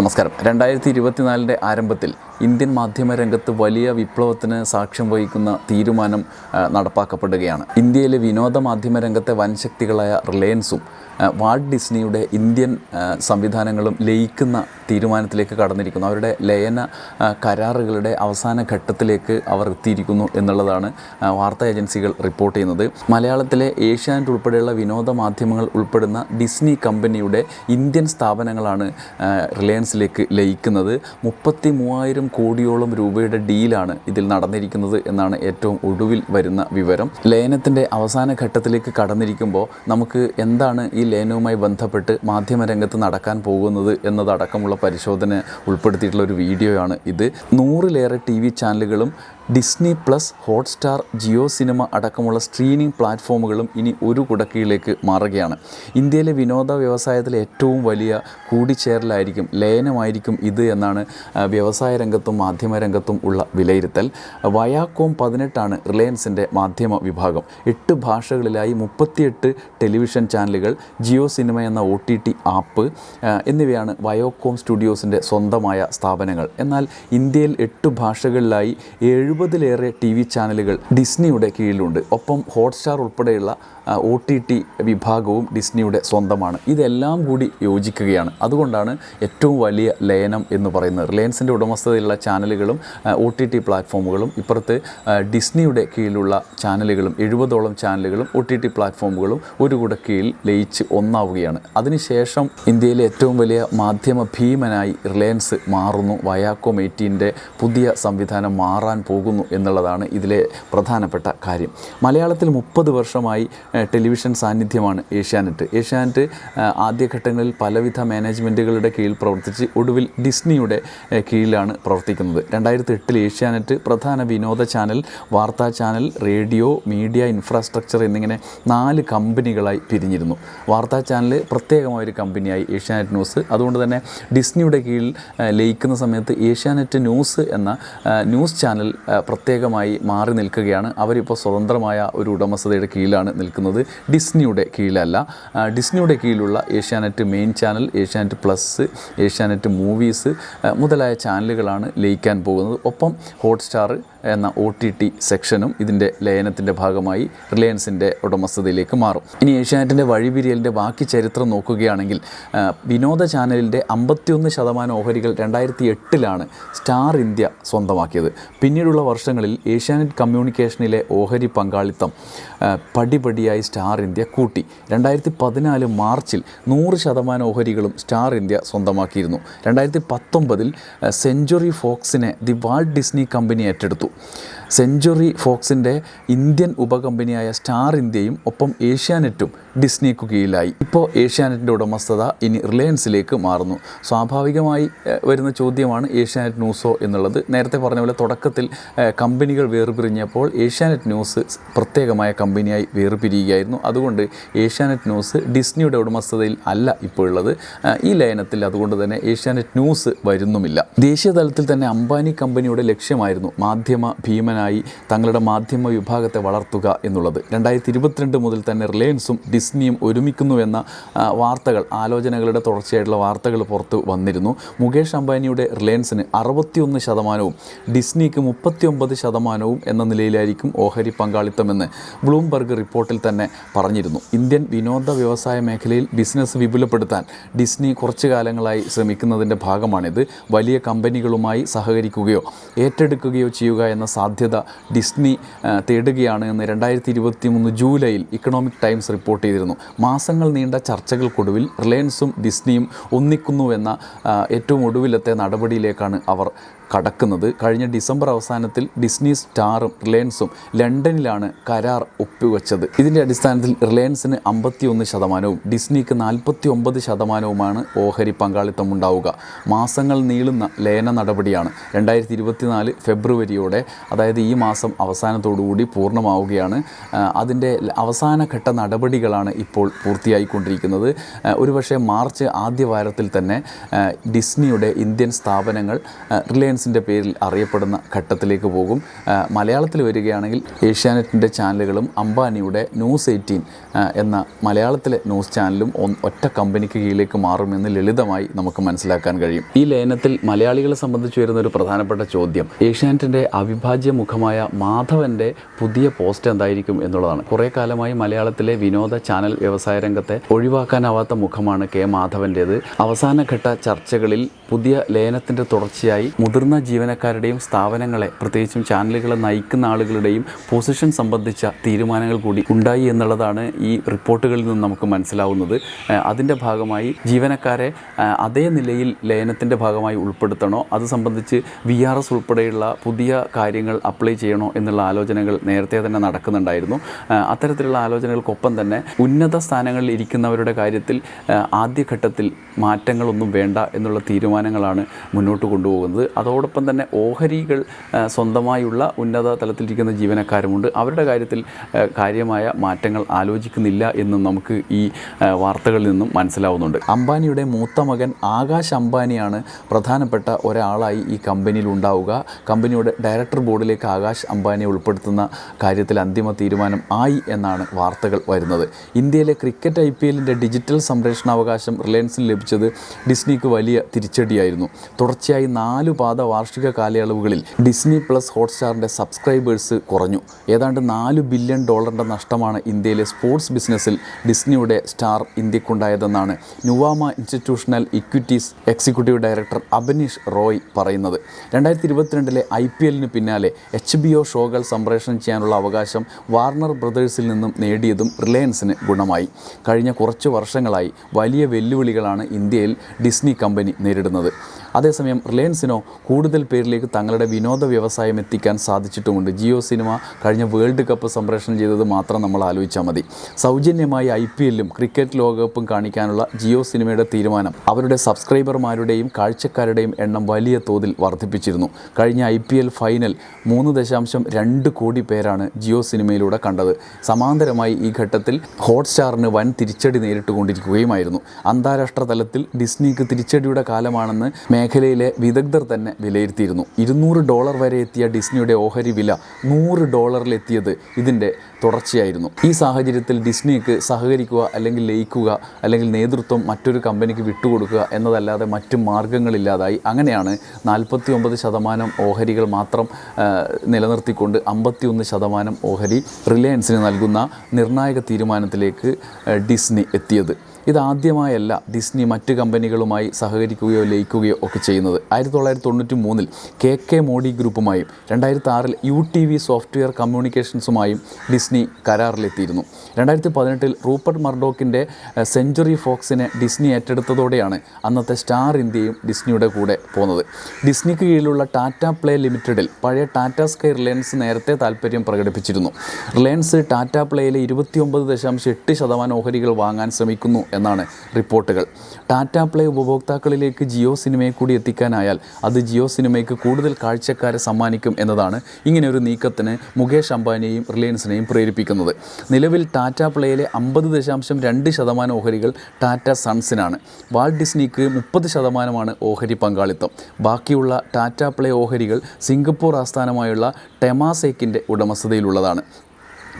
നമസ്കാരം. രണ്ടായിരത്തി ഇരുപത്തിനാലിന്റെ ആരംഭത്തിൽ ഇന്ത്യൻ മാധ്യമ രംഗത്ത് വലിയ വിപ്ലവത്തിന് സാക്ഷ്യം വഹിക്കുന്ന തീരുമാനം നടപ്പാക്കപ്പെടുകയാണ്. ഇന്ത്യയിലെ വിനോദ മാധ്യമ രംഗത്തെ വൻശക്തികളായ റിലയൻസും വാൾഡ് ഡിസ്നിയുടെ ഇന്ത്യൻ സംവിധാനങ്ങളും ലയിക്കുന്ന തീരുമാനത്തിലേക്ക് കടന്നിരിക്കുന്നു. അവരുടെ ലയന കരാറുകളുടെ അവസാന ഘട്ടത്തിലേക്ക് അവർ എത്തിയിരിക്കുന്നു എന്നുള്ളതാണ് വാർത്താ ഏജൻസികൾ റിപ്പോർട്ട് ചെയ്യുന്നത്. മലയാളത്തിലെ ഏഷ്യാനെറ്റ് ഉൾപ്പെടെയുള്ള വിനോദ മാധ്യമങ്ങൾ ഉൾപ്പെടുന്ന ഡിസ്നി കമ്പനിയുടെ ഇന്ത്യൻ സ്ഥാപനങ്ങളാണ് റിലയൻസിലേക്ക് ലയിക്കുന്നത്. മുപ്പത്തി മൂവായിരം കോടിയോളം രൂപയുടെ ഡീലാണ് ഇതിൽ നടന്നിരിക്കുന്നത് എന്നാണ് ഏറ്റവും ഒടുവിൽ വരുന്ന വിവരം. ലയനത്തിന്റെ അവസാന ഘട്ടത്തിലേക്ക് കടന്നിരിക്കുമ്പോൾ നമുക്ക് എന്താണ് ഈ ലയനവുമായി ബന്ധപ്പെട്ട് മാധ്യമരംഗത്ത് നടക്കാൻ പോകുന്നത് എന്നതടക്കമുള്ള പരിശോധന ഉൾപ്പെടുത്തിയിട്ടുള്ള ഒരു വീഡിയോയാണ് ഇത്. നൂറിലേറെ ടി വി ചാനലുകളും Disney plus Hotstar Jio cinema അടക്കമുള്ള സ്ട്രീമിംഗ് പ്ലാറ്റ്ഫോമുകളും ഇനി ഒരു കുടക്കീഴിലേക്ക് മാറുകയാണ്. ഇന്ത്യയിലെ വിനോദ വ്യവസായത്തിലെ ഏറ്റവും വലിയ കൂടിച്ചേരലായിരിക്കും ലയനമായിരിക്കും ഇത് എന്നാണ് വ്യവസായ രംഗത്തും മാധ്യമ രംഗത്തും ഉള്ള വിലയിരുത്തൽ. വയാക്കോം പതിനെട്ടാണ് റിലയൻസിന്റെ മാധ്യമ വിഭാഗം. എട്ട് ഭാഷകളിലായി മുപ്പത്തിയെട്ട് ടെലിവിഷൻ ചാനലുകൾ ജിയോ സിനിമ എന്ന ഒ ടി ടി ആപ്പ് എന്നിവയാണ് വയോക്കോം സ്റ്റുഡിയോസിന്റെ സ്വന്തമായ സ്ഥാപനങ്ങൾ. എന്നാൽ ഇന്ത്യയിൽ എട്ട് ഭാഷകളിലായി എഴുപതിലേറെ ടി വി ചാനലുകൾ ഡിസ്നിയുടെ കീഴിലുണ്ട്. ഒപ്പം ഹോട്ട്സ്റ്റാർ ഉൾപ്പെടെയുള്ള ഒ ടി ടി വിഭാഗവും ഡിസ്നിയുടെ സ്വന്തമാണ്. ഇതെല്ലാം കൂടി യോജിക്കുകയാണ്. അതുകൊണ്ടാണ് ഏറ്റവും വലിയ ലയനം എന്ന് പറയുന്നത്. റിലയൻസിന്റെ ഉടമസ്ഥതയിലുള്ള ചാനലുകളും ഒ ടി ടി പ്ലാറ്റ്ഫോമുകളും ഇപ്പുറത്ത് ഡിസ്നിയുടെ കീഴിലുള്ള ചാനലുകളും എഴുപതോളം ചാനലുകളും ഒ ടി ടി പ്ലാറ്റ്ഫോമുകളും ഒരു കൂടെ കീഴിൽ ലയിച്ച് ഒന്നാവുകയാണ്. അതിനുശേഷം ഇന്ത്യയിലെ ഏറ്റവും വലിയ മാധ്യമ ഭീമനായി റിലയൻസ് മാറുന്നു. വയാക്കോം എയ്റ്റീന്റെ പുതിയ സംവിധാനം മാറാൻ പോകുന്നു. എന്നുള്ളതാണ് ഇതിലെ പ്രധാനപ്പെട്ട കാര്യം. മലയാളത്തിൽ മുപ്പത് വർഷമായി ടെലിവിഷൻ സാന്നിധ്യമാണ് ഏഷ്യാനെറ്റ്. ഏഷ്യാനെറ്റ് ആദ്യഘട്ടങ്ങളിൽ പലവിധ മാനേജ്മെന്റുകളുടെ കീഴിൽ പ്രവർത്തിച്ച് ഒടുവിൽ ഡിസ്നിയുടെ കീഴിലാണ് പ്രവർത്തിക്കുന്നത്. രണ്ടായിരത്തി എട്ടിൽ ഏഷ്യാനെറ്റ് പ്രധാന വിനോദ ചാനൽ വാർത്താ ചാനൽ റേഡിയോ മീഡിയ ഇൻഫ്രാസ്ട്രക്ചർ എന്നിങ്ങനെ നാല് കമ്പനികളായി പിരിഞ്ഞിരുന്നു. വാർത്താ ചാനൽ പ്രത്യേകമായ ഒരു കമ്പനിയായി ഏഷ്യാനെറ്റ് ന്യൂസ്. അതുകൊണ്ട് തന്നെ ഡിസ്നിയുടെ കീഴിൽ ലയിക്കുന്ന സമയത്ത് ഏഷ്യാനെറ്റ് ന്യൂസ് എന്ന ന്യൂസ് ചാനൽ പ്രത്യേകമായി മാറി നിൽക്കുകയാണ്. അവരിപ്പോൾ സ്വതന്ത്രമായ ഒരു ഉടമസ്ഥതയുടെ കീഴിലാണ് നിൽക്കുന്നത്. ഡിസ്നിയുടെ കീഴിലല്ല. ഡിസ്നിയുടെ കീഴിലുള്ള Asianet main channel Asianet plus Asianet movies മുതലായ ചാനലുകളാണ് ലയിക്കാൻ പോകുന്നത്. ഒപ്പം ഹോട്ട്സ്റ്റാർ എന്ന ഒ ടി ടി സെക്ഷനും ഇതിന്റെ ലയനത്തിന്റെ ഭാഗമായി റിലയൻസിന്റെ ഉടമസ്ഥതയിലേക്ക് മാറും. ഇനി ഏഷ്യാനെറ്റിന്റെ വഴിപിരിയലിന്റെ ബാക്കി ചരിത്രം നോക്കുകയാണെങ്കിൽ വിനോദ ചാനലിന്റെ അമ്പത്തിയൊന്ന് ശതമാനം ഓഹരികൾ രണ്ടായിരത്തി എട്ടിലാണ് സ്റ്റാർ ഇന്ത്യ സ്വന്തമാക്കിയത്. പിന്നീടുള്ള വർഷങ്ങളിൽ ഏഷ്യാനെറ്റ് കമ്മ്യൂണിക്കേഷനിലെ ഓഹരി പങ്കാളിത്തം പടിപടിയായി സ്റ്റാർ ഇന്ത്യ കൂട്ടി. രണ്ടായിരത്തി പതിനാല് മാർച്ചിൽ നൂറ് ശതമാനം ഓഹരികളും സ്റ്റാർ ഇന്ത്യ സ്വന്തമാക്കിയിരുന്നു. രണ്ടായിരത്തി പത്തൊമ്പതിൽ സെഞ്ചുറി ഫോക്സിനെ ദി വാൾട്ട് ഡിസ്നി കമ്പനി ഏറ്റെടുത്തു. സെഞ്ചുറി ഫോക്സിന്റെ ഇന്ത്യൻ ഉപകമ്പനിയായ സ്റ്റാർ ഇന്ത്യയും ഒപ്പം ഏഷ്യാനെറ്റും ഡിസ്നിക്കു കീഴിലായി ഇപ്പോൾ ഏഷ്യാനെറ്റിന്റെ ഉടമസ്ഥത ഇനി റിലയൻസിലേക്ക് മാറുന്നു. സ്വാഭാവികമായി വരുന്ന ചോദ്യമാണ് ഏഷ്യാനെറ്റ് ന്യൂസോ എന്നുള്ളത്. നേരത്തെ പറഞ്ഞ പോലെ തുടക്കത്തിൽ കമ്പനികൾ വേർപിരിഞ്ഞപ്പോൾ ഏഷ്യാനെറ്റ് ന്യൂസ് പ്രത്യേകമായ കമ്പനിയായി വേർപിരിയുകയായിരുന്നു. അതുകൊണ്ട് ഏഷ്യാനെറ്റ് ന്യൂസ് ഡിസ്നിയുടെ ഉടമസ്ഥതയിൽ അല്ല ഇപ്പോൾ ഉള്ളത്. ഈ ലയനത്തിൽ അതുകൊണ്ട് തന്നെ ഏഷ്യാനെറ്റ് ന്യൂസ് വരുന്നുമില്ല. ദേശീയ തലത്തിൽ തന്നെ അംബാനി കമ്പനിയുടെ ലക്ഷ്യമായിരുന്നു മാധ്യമ ഭീമനായി തങ്ങളുടെ മാധ്യമ വിഭാഗത്തെ വളർത്തുക എന്നുള്ളത്. രണ്ടായിരത്തി ഇരുപത്തിരണ്ട് മുതൽ തന്നെ റിലയൻസും ഡിസ്നിയും ഒരുമിക്കുന്നു എന്ന വാർത്തകൾ ആലോചനകളുടെ തുടർച്ചയായിട്ടുള്ള വാർത്തകൾ പുറത്തു വന്നിരുന്നു. മുകേഷ് അംബാനിയുടെ റിലയൻസിന് അറുപത്തിയൊന്ന് ശതമാനവും ഡിസ്നിക്ക് മുപ്പത്തിയൊമ്പത് ശതമാനവും എന്ന നിലയിലായിരിക്കും ഓഹരി പങ്കാളിത്തമെന്ന് ബ്ലൂംബർഗ് റിപ്പോർട്ടിൽ തന്നെ പറഞ്ഞിരുന്നു. ഇന്ത്യൻ വിനോദ വ്യവസായ മേഖലയിൽ ബിസിനസ് വിപുലപ്പെടുത്താൻ ഡിസ്നി കുറച്ചു കാലങ്ങളായി ശ്രമിക്കുന്നതിന്റെ ഭാഗമാണിത്. വലിയ കമ്പനികളുമായി സഹകരിക്കുകയോ ഏറ്റെടുക്കുകയോ ചെയ്യുക എന്ന സാധ്യത ഡിസ്നി തേടുകയാണ് എന്ന് രണ്ടായിരത്തി ഇരുപത്തി മൂന്ന് ജൂലൈയിൽ ഇക്കണോമിക് ടൈംസ് റിപ്പോർട്ട് ചെയ്തിരുന്നു. മാസങ്ങൾ നീണ്ട ചർച്ചകൾക്കൊടുവിൽ റിലയൻസും ഡിസ്നിയും ഒന്നിക്കുന്നുവെന്ന ഏറ്റവും ഒടുവിലത്തെ നടപടിയിലേക്കാണ് അവർ കടക്കുന്നത്. കഴിഞ്ഞ ഡിസംബർ അവസാനത്തിൽ ഡിസ്നി സ്റ്റാറും റിലയൻസും ലണ്ടനിലാണ് കരാർ ഒപ്പുവെച്ചത്. ഇതിന്റെ അടിസ്ഥാനത്തിൽ റിലയൻസിന് അമ്പത്തിയൊന്ന് ശതമാനവും ഡിസ്നിക്ക് നാൽപ്പത്തി ഒമ്പത് ശതമാനവുമാണ് ഓഹരി പങ്കാളിത്തം ഉണ്ടാവുക. മാസങ്ങൾ നീളുന്ന ലയന നടപടിയാണ്. രണ്ടായിരത്തി ഇരുപത്തിനാല് ഫെബ്രുവരിയോടെ അതായത് ഈ മാസം അവസാനത്തോടുകൂടി പൂർണമാവുകയാണ്. അതിന്റെ അവസാനഘട്ട നടപടികളാണ് ഇപ്പോൾ പൂർത്തിയായിക്കൊണ്ടിരിക്കുന്നത്. ഒരുപക്ഷെ മാർച്ച് ആദ്യ വാരത്തിൽ തന്നെ ഡിസ്നിയുടെ ഇന്ത്യൻ സ്ഥാപനങ്ങൾ റിലയൻസ് റിലയൻസിന്റെ പേരിൽ അറിയപ്പെടുന്ന ഘട്ടത്തിലേക്ക് പോകും. മലയാളത്തിൽ വരികയാണെങ്കിൽ ഏഷ്യാനെറ്റിന്റെ ചാനലുകളും അംബാനിയുടെ ന്യൂസ് എയ്റ്റീൻ എന്ന മലയാളത്തിലെ ന്യൂസ് ചാനലും ഒറ്റ കമ്പനിക്ക് കീഴിലേക്ക് മാറുമെന്ന് ലളിതമായി നമുക്ക് മനസ്സിലാക്കാൻ കഴിയും. ഈ ലയനത്തിൽ മലയാളികളെ സംബന്ധിച്ച് വരുന്ന ഒരു പ്രധാനപ്പെട്ട ചോദ്യം ഏഷ്യാനെറ്റിന്റെ അവിഭാജ്യ മുഖമായ മാധവന്റെ പുതിയ പോസ്റ്റ് എന്തായിരിക്കും എന്നുള്ളതാണ്. കുറേ കാലമായി മലയാളത്തിലെ വിനോദ ചാനൽ വ്യവസായ രംഗത്തെ ഒഴിവാക്കാനാവാത്ത മുഖമാണ് കെ മാധവന്റേത് അവസാനഘട്ട ചർച്ചകളിൽ പുതിയ ലയനത്തിന്റെ തുടർച്ചയായി മുതിർന്ന ജീവനക്കാരുടെയും സ്ഥാപനങ്ങളെ പ്രത്യേകിച്ചും ചാനലുകളെ നയിക്കുന്ന ആളുകളുടെയും പൊസിഷൻ സംബന്ധിച്ച തീരുമാനങ്ങൾ കൂടി ഉണ്ടായി എന്നുള്ളതാണ് ഈ റിപ്പോർട്ടുകളിൽ നിന്ന് നമുക്ക് മനസ്സിലാവുന്നത്. അതിന്റെ ഭാഗമായി ജീവനക്കാരെ അതേ നിലയിൽ ലയനത്തിന്റെ ഭാഗമായി ഉൾപ്പെടുത്തണോ? അത് സംബന്ധിച്ച് വി ആർ എസ് ഉൾപ്പെടെയുള്ള പുതിയ കാര്യങ്ങൾ അപ്ലൈ ചെയ്യണോ എന്നുള്ള ആലോചനകൾ നേരത്തെ തന്നെ നടക്കുന്നുണ്ടായിരുന്നു. അത്തരത്തിലുള്ള ആലോചനകൾക്കൊപ്പം തന്നെ ഉന്നത സ്ഥാനങ്ങളിൽ ഇരിക്കുന്നവരുടെ കാര്യത്തിൽ ആദ്യഘട്ടത്തിൽ മാറ്റങ്ങളൊന്നും വേണ്ട എന്നുള്ള തീരുമാനങ്ങളാണ് മുന്നോട്ട് കൊണ്ടുപോകുന്നത്. അതോടൊപ്പം തന്നെ ഓഹരികൾ സ്വന്തമായുള്ള ഉന്നത തലത്തിലിരിക്കുന്ന ജീവനക്കാരുമുണ്ട്. അവരുടെ കാര്യത്തിൽ കാര്യമായ മാറ്റങ്ങൾ ആലോചിക്കുന്നില്ല എന്നും നമുക്ക് ഈ വാർത്തകളിൽ നിന്നും മനസ്സിലാവുന്നുണ്ട്. അംബാനിയുടെ മൂത്ത മകൻ ആകാശ് അംബാനിയാണ് പ്രധാനപ്പെട്ട ഒരാളായി ഈ കമ്പനിയിൽ ഉണ്ടാവുക. കമ്പനിയുടെ ഡയറക്ടർ ബോർഡിലേക്ക് ആകാശ് അംബാനിയെ ഉൾപ്പെടുത്തുന്ന കാര്യത്തിൽ അന്തിമ തീരുമാനം ആയി എന്നാണ് വാർത്തകൾ വരുന്നത്. ഇന്ത്യയിലെ ക്രിക്കറ്റ് ഐ പി എല്ലിന്റെ ഡിജിറ്റൽ സംരക്ഷണാവകാശം റിലയൻസിന് ലഭിച്ചത് ഡിസ്നിക്ക് വലിയ തിരിച്ചടിയായിരുന്നു. തുടർച്ചയായി നാലു പാത വാർഷിക കാലയളവുകളിൽ ഡിസ്നി പ്ലസ് ഹോട്ട്സ്റ്റാറിന്റെ സബ്സ്ക്രൈബേഴ്സ് കുറഞ്ഞു. ഏതാണ്ട് നാല് ബില്യൺ ഡോളറിന്റെ നഷ്ടമാണ് ഇന്ത്യയിലെ സ്പോർട്സ് ബിസിനസ്സിൽ ഡിസ്നിയുടെ star ഇന്ത്യക്കുണ്ടായതെന്നാണ് Nuvama institutional equities executive director Abanish Roy പറയുന്നത്. രണ്ടായിരത്തി ഇരുപത്തിരണ്ടിലെ ഐ പി എല്ലിന് പിന്നാലെ എച്ച് ബി ഒ ഷോകൾ സംപ്രേഷണം ചെയ്യാനുള്ള അവകാശം വാർണർ ബ്രദേഴ്സിൽ നിന്നും നേടിയതും റിലയൻസിന് ഗുണമായി. കഴിഞ്ഞ കുറച്ച് വർഷങ്ങളായി വലിയ വെല്ലുവിളികളാണ് ഇന്ത്യയിൽ ഡിസ്നി കമ്പനി നേരിടുന്നത്. അതേസമയം റിലയൻസിനോ കൂടുതൽ പേരിലേക്ക് തങ്ങളുടെ വിനോദ വ്യവസായം എത്തിക്കാൻ സാധിച്ചിട്ടുമുണ്ട്. ജിയോ സിനിമ കഴിഞ്ഞ വേൾഡ് കപ്പ് സംപ്രേഷണം ചെയ്തത് മാത്രം നമ്മൾ ആലോചിച്ചാൽ മതി. സൗജന്യമായി ഐ പി എല്ലും ക്രിക്കറ്റ് ലോകകപ്പും കാണിക്കാനുള്ള ജിയോ സിനിമയുടെ തീരുമാനം അവരുടെ സബ്സ്ക്രൈബർമാരുടെയും കാഴ്ചക്കാരുടെയും എണ്ണം വലിയ തോതിൽ വർദ്ധിപ്പിച്ചിരുന്നു. കഴിഞ്ഞ ഐ പി എൽ ഫൈനൽ മൂന്ന് ദശാംശം രണ്ട് കോടി പേരാണ് ജിയോ സിനിമയിലൂടെ കണ്ടത്. സമാന്തരമായി ഈ ഘട്ടത്തിൽ ഹോട്ട്സ്റ്റാറിന് വൻ തിരിച്ചടി നേരിട്ടുകൊണ്ടിരിക്കുകയുമായിരുന്നു. അന്താരാഷ്ട്ര തലത്തിൽ ഡിസ്നിക്ക് തിരിച്ചടിയുടെ കാലമാണെന്ന് മേഖലയിലെ വിദഗ്ധർ തന്നെ വിലയിരുത്തിയിരുന്നു. ഇരുന്നൂറ് ഡോളർ വരെ എത്തിയ ഡിസ്നിയുടെ ഓഹരി വില നൂറ് ഡോളറിലെത്തിയത് ഇതിന്റെ തുടർച്ചയായിരുന്നു. ഈ സാഹചര്യത്തിൽ ഡിസ്നിക്ക് സഹകരിക്കുക അല്ലെങ്കിൽ ലയിക്കുക അല്ലെങ്കിൽ നേതൃത്വം മറ്റൊരു കമ്പനിക്ക് വിട്ടുകൊടുക്കുക എന്നതല്ലാതെ മറ്റു മാർഗങ്ങളില്ലാതായി. അങ്ങനെയാണ് നാൽപ്പത്തി ഒമ്പത് ശതമാനം ഓഹരികൾ മാത്രം നിലനിർത്തിക്കൊണ്ട് അമ്പത്തിയൊന്ന് ശതമാനം ഓഹരി റിലയൻസിന് നൽകുന്ന നിർണായക തീരുമാനത്തിലേക്ക് ഡിസ്നി എത്തിയത്. ഇതാദ്യമായല്ല ഡിസ്നി മറ്റ് കമ്പനികളുമായി സഹകരിക്കുകയോ ലയിക്കുകയോ ഒക്കെ ചെയ്യുന്നത്. ആയിരത്തി തൊള്ളായിരത്തി തൊണ്ണൂറ്റി മൂന്നിൽ കെ കെ മോഡി ഗ്രൂപ്പുമായും രണ്ടായിരത്തി ആറിൽ യു ടി വി സോഫ്റ്റ്വെയർ കമ്മ്യൂണിക്കേഷൻസുമായും ഡിസ്നി കരാറിലെത്തിയിരുന്നു. രണ്ടായിരത്തി പതിനെട്ടിൽ റൂപ്പർട്ട് മർഡോക്കിന്റെ സെഞ്ചുറി ഫോക്സിനെ ഡിസ്നി ഏറ്റെടുത്തതോടെയാണ് അന്നത്തെ സ്റ്റാർ ഇന്ത്യയും ഡിസ്നിയുടെ കൂടെ പോകുന്നത് ഡിസ്നിക്ക് കീഴിലുള്ള ടാറ്റ പ്ലേ ലിമിറ്റഡിൽ പഴയ ടാറ്റ സ്കൈ റിലയൻസ് നേരത്തെ താല്പര്യം പ്രകടിപ്പിച്ചിരുന്നു. റിലയൻസ് ടാറ്റ പ്ലേയിലെ ഇരുപത്തിയൊമ്പത് ദശാംശം എട്ട് ശതമാനം ഓഹരികൾ വാങ്ങാൻ ശ്രമിക്കുന്നു എന്നാണ് റിപ്പോർട്ടുകൾ. ടാറ്റ പ്ലേ ഉപഭോക്താക്കളിലേക്ക് ജിയോ സിനിമയെ കൂടി എത്തിക്കാനായാൽ അത് ജിയോ സിനിമയ്ക്ക് കൂടുതൽ കാഴ്ചക്കാരെ സമ്മാനിക്കും എന്നതാണ് ഇങ്ങനെ ഒരു നീക്കത്തിന് മുകേഷ് അംബാനിയെയും റിലയൻസിനെയും പ്രേരിപ്പിക്കുന്നത്. നിലവിൽ ടാറ്റ പ്ലേയിലെ അമ്പത് ദശാംശം രണ്ട് ശതമാനം ഓഹരികൾ ടാറ്റ സൺസിനാണ്. വാൾട്ട് ഡിസ്നിക്ക് മുപ്പത് ശതമാനമാണ് ഓഹരി പങ്കാളിത്തം. ബാക്കിയുള്ള ടാറ്റ പ്ലേ ഓഹരികൾ സിംഗപ്പൂർ ആസ്ഥാനമായുള്ള ടെമാസേക്കിന്റെ ഉടമസ്ഥതയിലുള്ളതാണ്.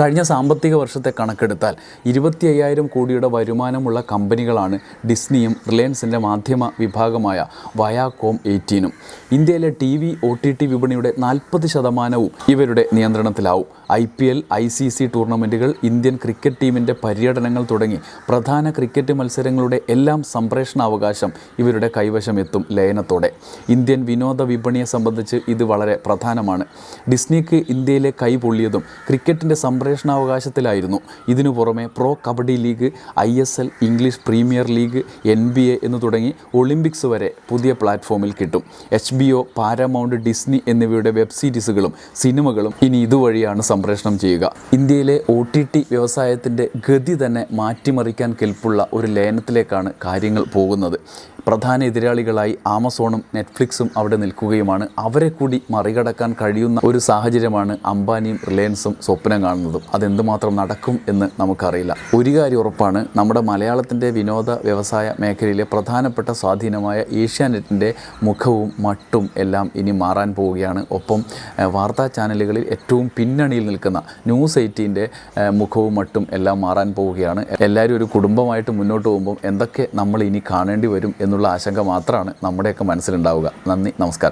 കഴിഞ്ഞ സാമ്പത്തിക വർഷത്തെ കണക്കെടുത്താൽ ഇരുപത്തി അയ്യായിരം കോടിയുടെ വരുമാനമുള്ള കമ്പനികളാണ് ഡിസ്നിയും റിലയൻസിന്റെ മാധ്യമ വിഭാഗമായ വയാകോം എയ്റ്റീനും. ഇന്ത്യയിലെ T V O T T വിപണിയുടെ നാൽപ്പത് ശതമാനവും ഇവരുടെ നിയന്ത്രണത്തിലാവും. I P L I C C ടൂർണമെന്റുകൾ Indian cricket ടീമിന്റെ പര്യടനങ്ങൾ തുടങ്ങി പ്രധാന ക്രിക്കറ്റ് മത്സരങ്ങളുടെ എല്ലാം സംപ്രേഷണാവകാശം ഇവരുടെ കൈവശം എത്തും ലയനത്തോടെ. ഇന്ത്യൻ വിനോദ വിപണിയെ സംബന്ധിച്ച് ഇത് വളരെ പ്രധാനമാണ്. ഡിസ്നിക്ക് ഇന്ത്യയിലെ കൈ പൊള്ളിയതും ക്രിക്കറ്റിന്റെ സംപ്രേഷണാവകാശത്തിലായിരുന്നു. ഇതിനു പുറമെ pro kabaddi league I S L English premier league N B A എന്ന് തുടങ്ങി ഒളിമ്പിക്സ് വരെ പുതിയ പ്ലാറ്റ്ഫോമിൽ കിട്ടും. H B O Paramount Disney എന്നിവയുടെ വെബ് സീരീസുകളും സിനിമകളും ഇനി ഇതുവഴിയാണ് സംപ്രേഷണം ചെയ്യുക. ഇന്ത്യയിലെ ഒ ടി ടി വ്യവസായത്തിന്റെ ഗതി തന്നെ മാറ്റിമറിക്കാൻ കെൽപ്പുള്ള ഒരു ലയനത്തിലേക്കാണ് കാര്യങ്ങൾ പോകുന്നത്. പ്രധാന എതിരാളികളായി ആമസോണും നെറ്റ്ഫ്ലിക്സും അവിടെ നിൽക്കുകയുമാണ്. അവരെ കൂടി മറികടക്കാൻ കഴിയുന്ന ഒരു സാഹചര്യമാണ് അംബാനിയും റിലയൻസും സ്വപ്നം കാണുന്നതും. അതെന്തുമാത്രം നടക്കും എന്ന് നമുക്കറിയില്ല. ഒരു കാര്യം ഉറപ്പാണ് നമ്മുടെ മലയാളത്തിന്റെ വിനോദ വ്യവസായ മേഖലയിലെ പ്രധാനപ്പെട്ട സ്വാധീനമായ ഏഷ്യാനെറ്റിന്റെ മുഖവും മട്ടും എല്ലാം ഇനി മാറാൻ പോവുകയാണ്. ഒപ്പം വാർത്താ ചാനലുകളിൽ ഏറ്റവും പിന്നണിയിൽ നിൽക്കുന്ന ന്യൂസ് എയ്റ്റീന്റെ മുഖവും മട്ടും എല്ലാം മാറാൻ പോവുകയാണ്. എല്ലാവരും ഒരു കുടുംബമായിട്ട് മുന്നോട്ട് പോകുമ്പോൾ എന്തൊക്കെ നമ്മൾ ഇനി കാണേണ്ടി വരും എന്നുള്ള ആശങ്ക മാത്രമാണ് നമ്മുടെയൊക്കെ മനസ്സിലുണ്ടാവുക. നന്ദി നമസ്കാരം.